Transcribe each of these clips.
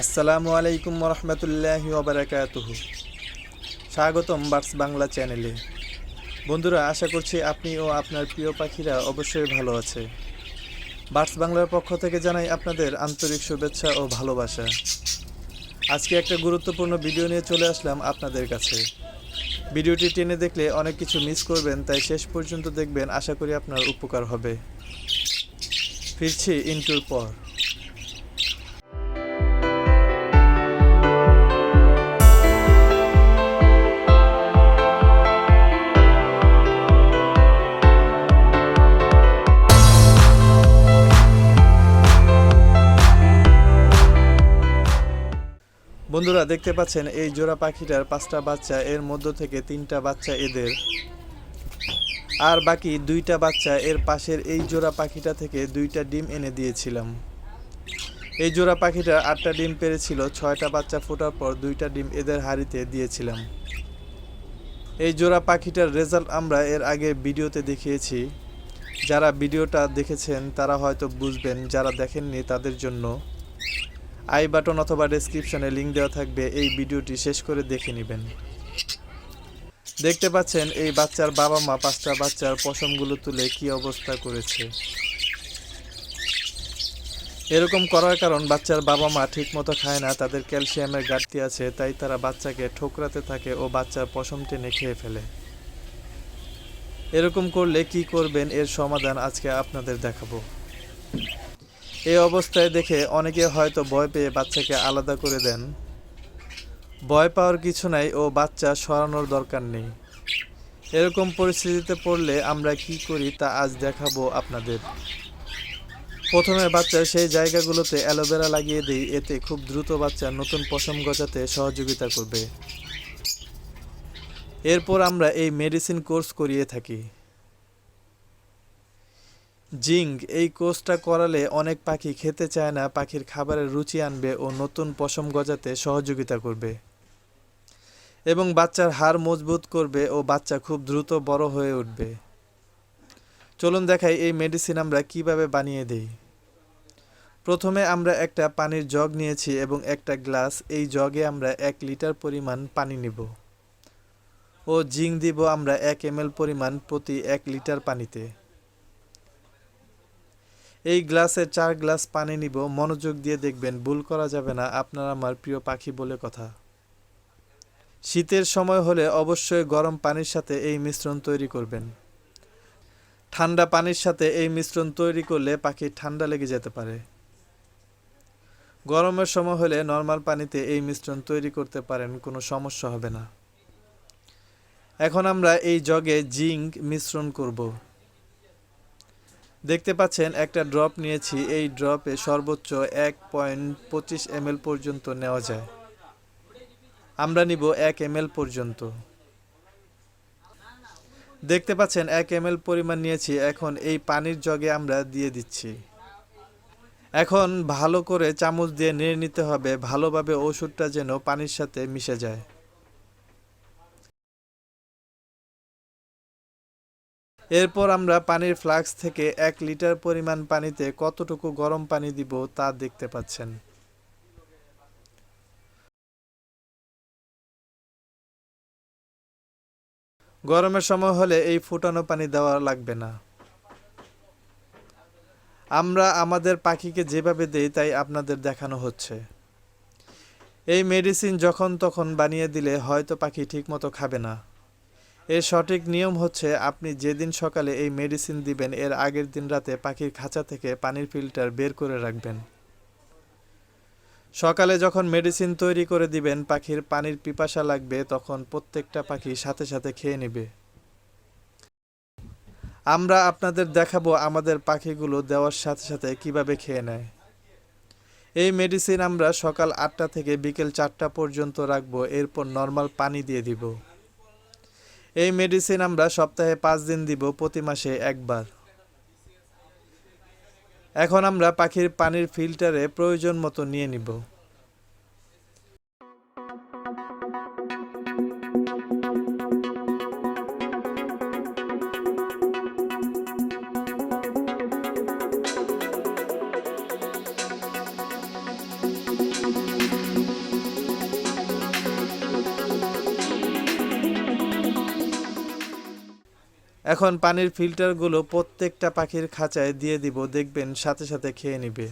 আসসালামু আলাইকুম রহমতুল্লাহি ওবরাকাতুহ। স্বাগতম বার্ডস বাংলা চ্যানেলে। বন্ধুরা, আশা করছি আপনি ও আপনার প্রিয় পাখিরা অবশ্যই ভালো আছে। বার্ডস বাংলার পক্ষ থেকে জানাই আপনাদের আন্তরিক শুভেচ্ছা ও ভালোবাসা। আজকে একটা গুরুত্বপূর্ণ ভিডিও নিয়ে চলে আসলাম আপনাদের কাছে। ভিডিওটি টেনে দেখলে অনেক কিছু মিস করবেন, তাই শেষ পর্যন্ত দেখবেন, আশা করি আপনার উপকার হবে। ফিরছি ইন্টুর পর। বন্ধুরা, দেখতে পাচ্ছেন এই জোড়া পাখিটার পাঁচটা বাচ্চা, এর মধ্য থেকে তিনটা বাচ্চা এদের। আর বাকি দুইটা বাচ্চা এর পাশের এই জোড়া পাখিটা থেকে দুইটা ডিম এনে দিয়েছিলাম। এই জোড়া পাখিটা আটটা ডিম পেরেছিল, ছয়টা বাচ্চা ফোটার পর দুইটা ডিম এদের হাড়িতে দিয়েছিলাম। এই জোড়া পাখিটার রেজাল্ট আমরা এর আগে ভিডিওতে দেখিয়েছি। যারা ভিডিওটা দেখেছেন, তারা হয়তো বুঝবেন, যারা দেখেননি তাদের জন্য আই বাটন অথবা ডেসক্রিপশনে লিঙ্ক দেওয়া থাকবে, এই ভিডিওটি শেষ করে দেখে নেবেন। দেখতে পাচ্ছেন, এই বাচ্চার বাবা মা পাঁচটা বাচ্চার পশমগুলো তুলে কি অবস্থা করেছে। এরকম করার কারণ বাচ্চার বাবা মা ঠিক মতো খায় না, তাদের ক্যালসিয়ামের ঘাটতি আছে, তাই তারা বাচ্চাকে ঠোকরাতে থাকে ও বাচ্চার পশম টেনে খেয়ে ফেলে। এরকম করলে কি করবেন, এর সমাধান আজকে আপনাদের দেখাবো। এই অবস্থায় দেখে অনেকে হয়তো ভয় পেয়ে বাচ্চাকে আলাদা করে দেন। ভয় পাওয়ার কিছু নাই ও বাচ্চা সরানোর দরকার নেই। এরকম পরিস্থিতিতে পড়লে আমরা কি করি তা আজ দেখাবো আপনাদের। প্রথমে বাচ্চার সেই জায়গাগুলোতে অ্যালোভেরা লাগিয়ে দিই, এতে খুব দ্রুত বাচ্চা নতুন পশম গজাতে সহযোগিতা করবে। এরপর আমরা এই মেডিসিন কোর্স করিয়ে থাকি। জিঙ্ক এই কোর্সটা করালে অনেক পাখি খেতে চায় না, পাখির খাবারের রুচি আনবে ও নতুন পশম গজাতে সহযোগিতা করবে। এবং বাচ্চার হাড় মজবুত করবে ও বাচ্চা খুব দ্রুত বড় হয়ে উঠবে। চলুন দেখাই এই মেডিসিন আমরা কীভাবে বানিয়ে দিই। প্রথমে আমরা একটা পানির জগ নিয়েছি এবং একটা গ্লাস। এই জগে আমরা এক লিটার পরিমাণ পানি নিব। ও জিঙ্ক দিব আমরা এক এম পরিমাণ প্রতি এক লিটার পানিতে। এই গ্লাসে চার গ্লাস পানি নিব, মনোযোগ দিয়ে দেখবেন, ভুল করা যাবে না, আপনার আমার প্রিয় পাখি বলে কথা। শীতের সময় হলে অবশ্যই গরম পানির সাথে এই মিশ্রণ তৈরি করবেন। ঠান্ডা পানির সাথে এই মিশ্রণ তৈরি করলে পাখি ঠান্ডা লেগে যেতে পারে। গরমের সময় হলে নর্মাল পানিতে এই মিশ্রণ তৈরি করতে পারেন, কোনো সমস্যা হবে না। এখন আমরা এই জগে জিঙ্ক মিশ্রণ করব। দেখতে পাচ্ছেন, একটা ড্রপ নিয়েছি। এই ড্রপে সর্বোচ্চ এক পয়েন্ট পঁচিশ এম পর্যন্ত নেওয়া যায়। আমরা নিব এক এম পর্যন্ত। দেখতে পাচ্ছেন, এক এম পরিমাণ নিয়েছি। এখন এই পানির জগে আমরা দিয়ে দিচ্ছি। এখন ভালো করে চামচ দিয়ে নেড়ে নিতে হবে। ভালোভাবে ওষুধটা যেন পানির সাথে মিশে যায়। এরপর আমরা পানির ফ্লাক্স থেকে এক লিটার পরিমাণ পানিতে কতটুকু গরম পানি দিব তা দেখতে পাচ্ছেন। গরমের সময় হলে এই ফুটানো পানি দেওয়া লাগবে না। আমরা আমাদের পাখিকে যেভাবে দেই তাই আপনাদের দেখানো হচ্ছে। এই মেডিসিন যখন তখন বানিয়ে দিলে হয়তো পাখি ঠিকমতো খাবে না। এর সঠিক নিয়ম হচ্ছে আপনি যেদিন সকালে এই মেডিসিন দিবেন, এর আগের দিন রাতে পাখির খাঁচা থেকে পানির ফিল্টার বের করে রাখবেন। সকালে যখন মেডিসিন তৈরি করে দিবেন, পাখির পানির পিপাসা লাগবে, তখন প্রত্যেকটা পাখি সাথে সাথে খেয়ে নেবে। আমরা আপনাদের দেখাবো আমাদের পাখিগুলো দেওয়ার সাথে সাথে কীভাবে খেয়ে নেয়। এই মেডিসিন আমরা সকাল আটটা থেকে বিকেল চারটা পর্যন্ত রাখব, এরপর নর্মাল পানি দিয়ে দিব। এই মেডিসিন আমরা সপ্তাহে পাঁচ দিন দিব, প্রতি মাসে একবার। এখন আমরা পাখির পানির ফিল্টারে প্রয়োজন মতো নিয়ে নিব। এখন পানির ফিল্টারগুলো প্রত্যেকটা পাখির খাঁচায় দিয়ে দিব দেখবেন সাথে সাথে খেয়ে নিবে।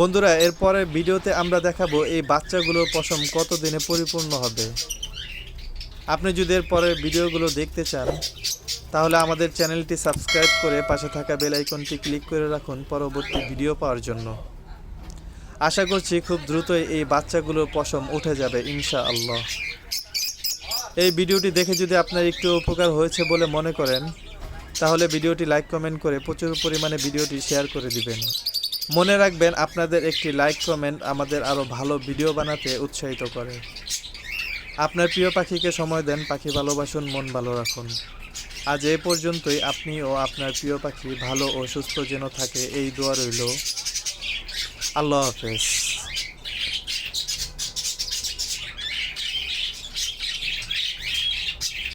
বন্ধুরা এরপরে ভিডিওতে আমরা দেখাবো এই বাচ্চাগুলোর পশম কত দিনে পরিপূর্ণ হবে। আপনি যদি এর পরের ভিডিওগুলো দেখতে চান, তাহলে আমাদের চ্যানেলটি সাবস্ক্রাইব করে পাশে থাকা বেল আইকনটি ক্লিক করে রাখুন পরবর্তী ভিডিও পাওয়ার জন্য। আশা করছি খুব দ্রুতই এই বাচ্চাগুলোর পশম উঠে যাবে ইনশা আল্লাহ এই ভিডিওটি দেখে যদি আপনার একটু উপকার হয়েছে বলে মনে করেন, তাহলে ভিডিওটি লাইক, কমেন্ট করে প্রচুর পরিমাণে ভিডিওটি শেয়ার করে দিবেন। মনে রাখবেন, আপনাদের একটি লাইক কমেন্ট আমাদের আরও ভালো ভিডিও বানাতে উৎসাহিত করে। আপনার প্রিয় পাখিকে সময় দেন, পাখি ভালোবাসুন, মন ভালো রাখুন। আজ এ পর্যন্তই, আপনি ও আপনার প্রিয় পাখি ভালো ও সুস্থ যেন থাকে, এই দোয়া রইল। আল্লাহ হাফেজ।